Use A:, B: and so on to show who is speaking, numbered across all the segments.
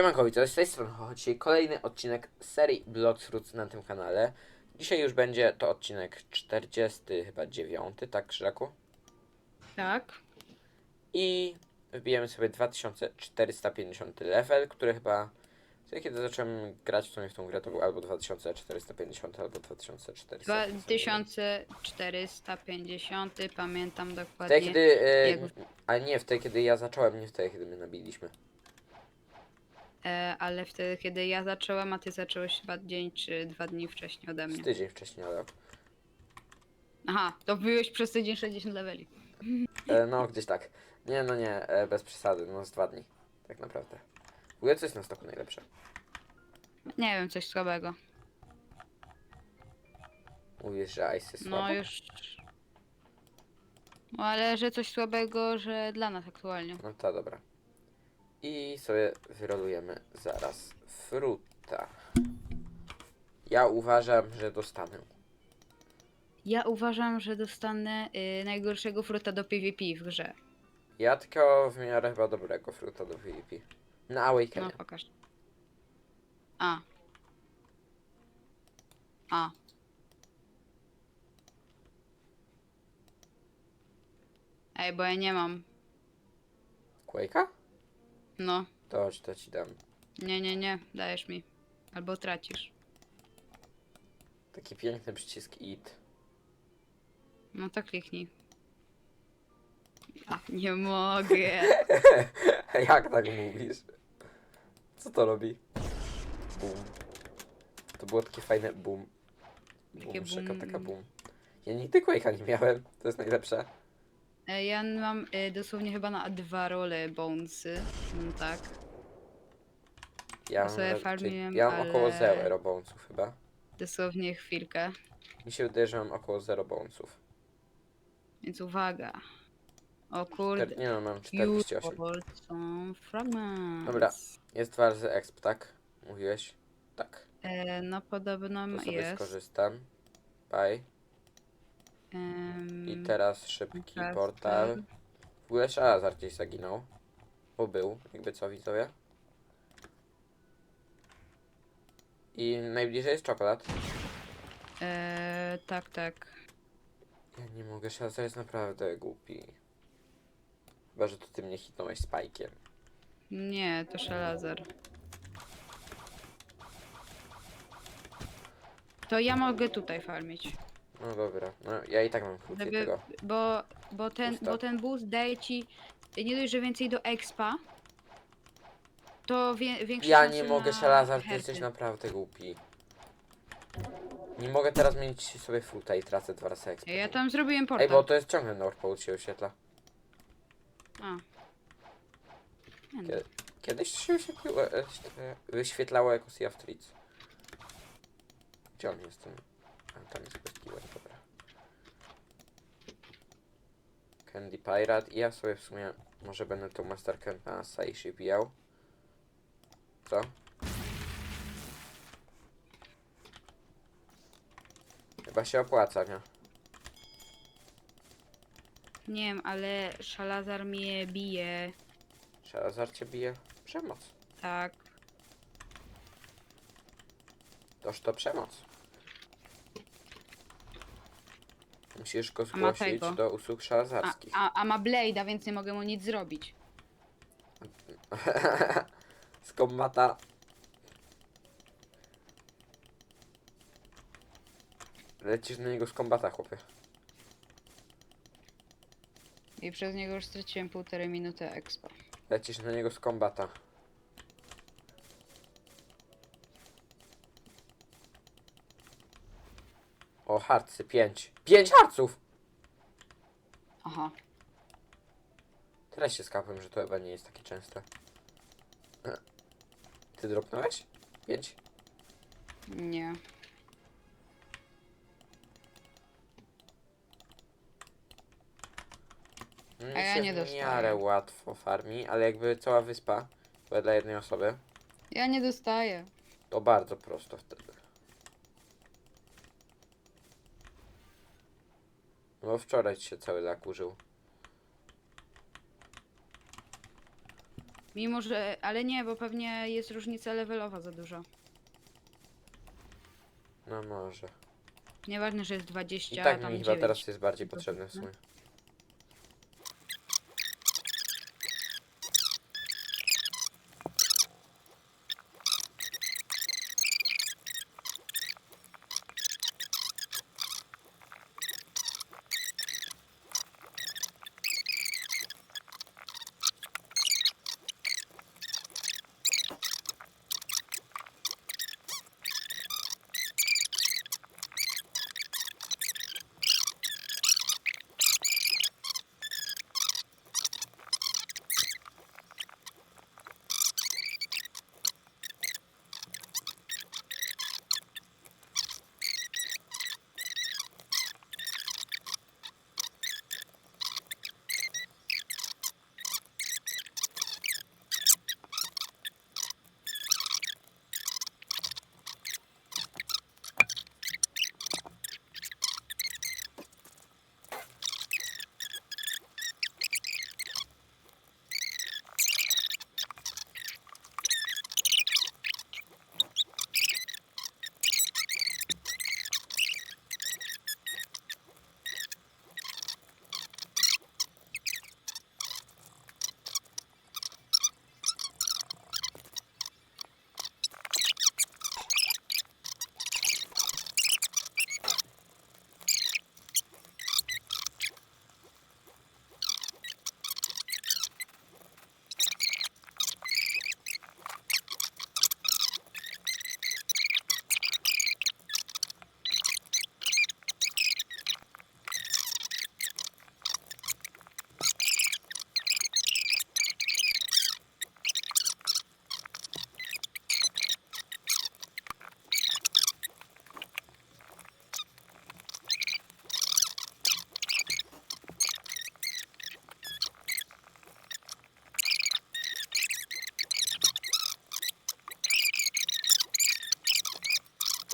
A: Siemanko, witam z tej strony Dzisiaj kolejny odcinek serii Blood Fruits na tym kanale. Dzisiaj już będzie to odcinek 40, chyba 9, tak Krzyżaku?
B: Tak.
A: I wbijemy sobie 2450 level, który chyba... Wtedy kiedy zacząłem grać w sumie w tą grę, to był albo 2450, albo 2400.
B: 2450, pamiętam
A: Wtedy
B: dokładnie.
A: kiedy... E,
B: Jak-
A: a nie, wtedy kiedy ja zacząłem, nie wtedy kiedy my nabiliśmy.
B: E, ale wtedy, kiedy ja zacząłem, a ty zacząłeś chyba dzień czy dwa dni wcześniej ode
A: Z
B: mnie.
A: tydzień wcześniej, ale...
B: Aha, to byłeś przez tydzień 60 leveli.
A: E, no, gdzieś tak. Nie, no nie, e, bez przesady, no z dwa dni. Tak naprawdę. W ogóle co jest na stoku najlepsze?
B: Nie wiem, coś słabego.
A: Mówisz, że Ice jest słabo?
B: No już. No ale że coś słabego, że dla nas aktualnie.
A: No to dobra. I sobie wyrolujemy zaraz fruta. Ja uważam, że dostanę.
B: Ja uważam, że dostanę y, najgorszego fruta do PvP w grze.
A: Ja tylko w miarę chyba dobrego fruta do PvP. Na
B: No
A: Awakenie.
B: pokaż. A. A. Ej, bo ja nie mam.
A: Quake'a?
B: No.
A: To to ci dam.
B: Nie, nie, nie. Dajesz mi. Albo tracisz.
A: Taki piękny przycisk IT.
B: No to kliknij. Nie mogę.
A: Jak tak mówisz? Co to robi? Boom. To było takie fajne boom.
B: Takie
A: Boom, szaka,
B: boom.
A: taka boom. Ja nigdy Quake'a nie miałem, to jest najlepsze.
B: E, Ja mam e, dosłownie chyba na dwa role bonesy. Mm, tak.
A: Ja,
B: sobie
A: mam raczej-
B: farmiłem,
A: ja mam około
B: ale-
A: 0 bonesów chyba.
B: Dosłownie chwilkę.
A: Mi się wydaje, że mam około 0 bonesów.
B: Więc uwaga. O kurde.
A: Nie no, mam
B: You
A: 48.
B: hold some fragments.
A: Dobra. Jest dwa razy exp, tak? Mówiłeś? Tak.
B: E, no podobno
A: To sobie
B: jest.
A: skorzystam. Bye. I teraz szybki
B: teraz
A: portal.
B: ten.
A: W ogóle Szalazar gdzieś zaginął. Bo był, jakby co widzowie. I najbliżej jest czekolad.
B: E, tak, tak.
A: Ja nie mogę, Szalazar jest naprawdę głupi. Chyba, że to ty mnie hitnąłeś spajkiem.
B: Nie, to szalazar. To ja mogę tutaj farmić.
A: No dobra, no ja i tak mam krócej
B: Żeby,
A: tego.
B: bo, bo, ten, bo ten boost daje ci nie dość, że więcej do expa, to wie, większe
A: Ja
B: szanse
A: nie mogę,
B: na
A: Szalazar, ty
B: herty.
A: jesteś naprawdę głupi. Nie mogę teraz zmienić sobie fruta i tracę dwa razy.
B: Ja tam zrobiłem
A: Ej,
B: portal.
A: bo to jest ciągle North Pole się oświetla.
B: A. Nie no.
A: Kiedy, kiedyś się wyświetliło, e, e, wyświetlało jako Sea of Trees. Gdzie on jest ten? A, tam jest Killer, dobra. Candy Pirate i ja sobie w sumie może będę tą masterkę na Saishi bijał. Co? Chyba się opłaca, nie?
B: Nie wiem, ale szalazar mnie bije.
A: Szalazar cię bije? Przemoc.
B: Tak.
A: Toż to przemoc. Musisz go
B: A ma
A: zgłosić
B: tego.
A: do usług
B: A,
A: szalazarskich.
B: a, a ma Blade'a, więc nie mogę mu nic zrobić.
A: Z kombata. Lecisz na niego z kombata, chłopie.
B: I przez niego już straciłem półtorej minuty expa.
A: Lecisz na niego z kombata. Harcy, pięć. Pięć harców!
B: Aha.
A: Teraz się skapłem, że to chyba nie jest takie częste. Ty dropnąłeś? Pięć?
B: Nie.
A: Mi
B: A ja
A: się
B: nie
A: w miarę łatwo farmi, ale jakby cała wyspa była dla jednej osoby,
B: Ja nie dostaję.
A: to bardzo prosto wtedy. No wczoraj się cały lak użył.
B: Mimo, że... Ale nie, bo pewnie jest różnica levelowa za dużo.
A: No może.
B: Nieważne, że jest 20,
A: I
B: a
A: tak
B: tam
A: mi chyba
B: 9.
A: teraz jest bardziej potrzebne w sumie.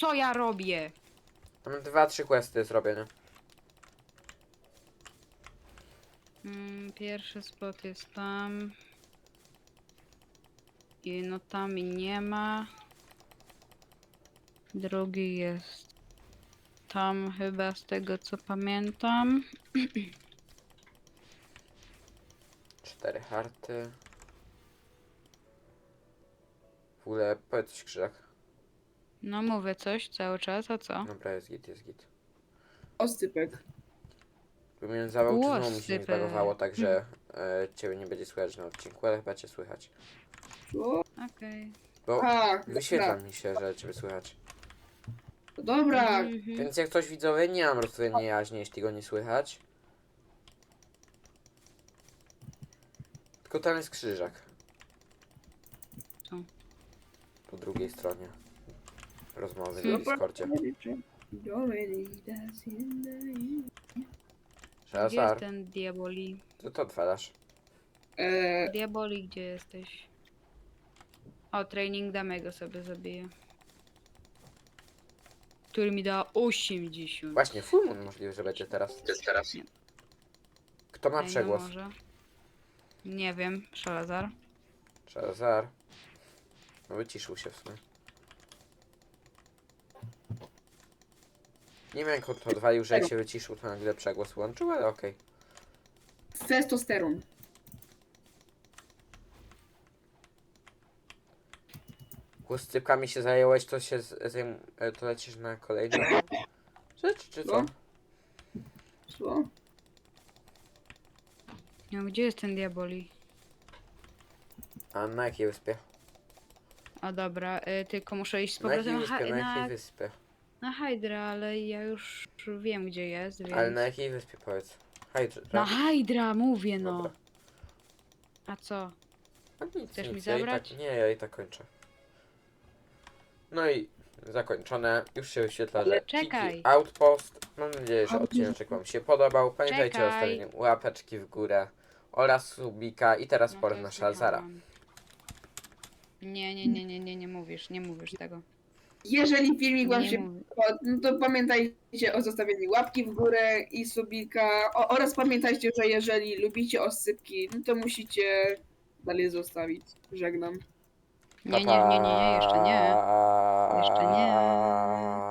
B: Co ja robię?
A: Mam dwa, trzy questy zrobione.
B: Mm, pierwszy spot jest tam. I no tam i nie ma. Drugi jest tam chyba z tego co pamiętam.
A: Cztery harty. W ogóle powiedz coś krzyżak.
B: No mówię coś cały czas, a co?
A: Dobra, jest git, jest git.
C: Oscypek.
A: Wymieniało czy znowu mi się nie
B: Łosypy.
A: zbagowało, tak że e, ciebie nie będzie słychać na odcinku, ale chyba cię słychać.
C: Co?
B: Okej.
A: Bo
C: A,
A: wyświetla
C: dobra.
A: mi się, że ciebie słychać.
C: Dobra.
B: Mhm.
A: Więc jak coś widzowie, nie mam rozstrzygnięcia jaźni, jeśli go nie słychać. Tylko tam jest krzyżak.
B: Co?
A: Po drugiej stronie rozmowy na Discordzie.
B: Gdzie jest
A: Szazar,
B: ten diaboli?
A: co to odwalasz?
C: E,
B: Diaboli, gdzie jesteś? O, training damego sobie zabiję. Który mi da 80.
A: Właśnie, full moon możliwe, że będzie teraz. teraz. Kto ma
B: Ej, no
A: przegłos?
B: może. Nie wiem, Szalazar.
A: Szazar. No wyciszył się w sumie. Nie wiem jak on to odwalił, że jak się wyciszył, to nagle przegłos łączył, ale okej.
C: testosteron.
A: Okay. Z cypkami się zająłeś, to się z, zajm, e, to lecisz na kolejną rzecz, czy co?
C: No. Co?
B: No, gdzie jest ten diaboli?
A: A na jakiej wyspie?
B: A dobra, y, tylko muszę iść z
A: Na jakiej
B: na,
A: wyspie?
B: Hy-
A: Na jakiej
B: na,
A: wyspie?
B: Na Hydra, ale ja już wiem gdzie jest, więc...
A: Ale na jakiej wyspie powiedz? Hydra.
B: Na Hydra mówię no.
A: Dobra.
B: A co?
A: A nic,
B: Chcesz
A: nic,
B: mi
A: ja i
B: zabrać?
A: Tak, nie, ja i tak kończę. No i zakończone. Już się wyświetla, że
B: Czekaj.
A: Kiki Outpost. Mam nadzieję, że odcinek Wam się podobał. Pamiętajcie o
B: Czekaj.
A: stawieniu łapeczki w górę oraz subika i teraz
B: No
A: pora
B: to
A: na Shazara.
B: słucham. Nie, nie, nie, nie, nie, nie mówisz, nie mówisz tego.
C: Jeżeli filmik wam
B: Nie
C: się
B: mówię.
C: podobał, no to pamiętajcie o zostawieniu łapki w górę i subika o, oraz pamiętajcie, że jeżeli lubicie oscypki, no to musicie dalej zostawić. Żegnam.
B: Nie, nie, nie, nie, nie, jeszcze nie. Jeszcze nie.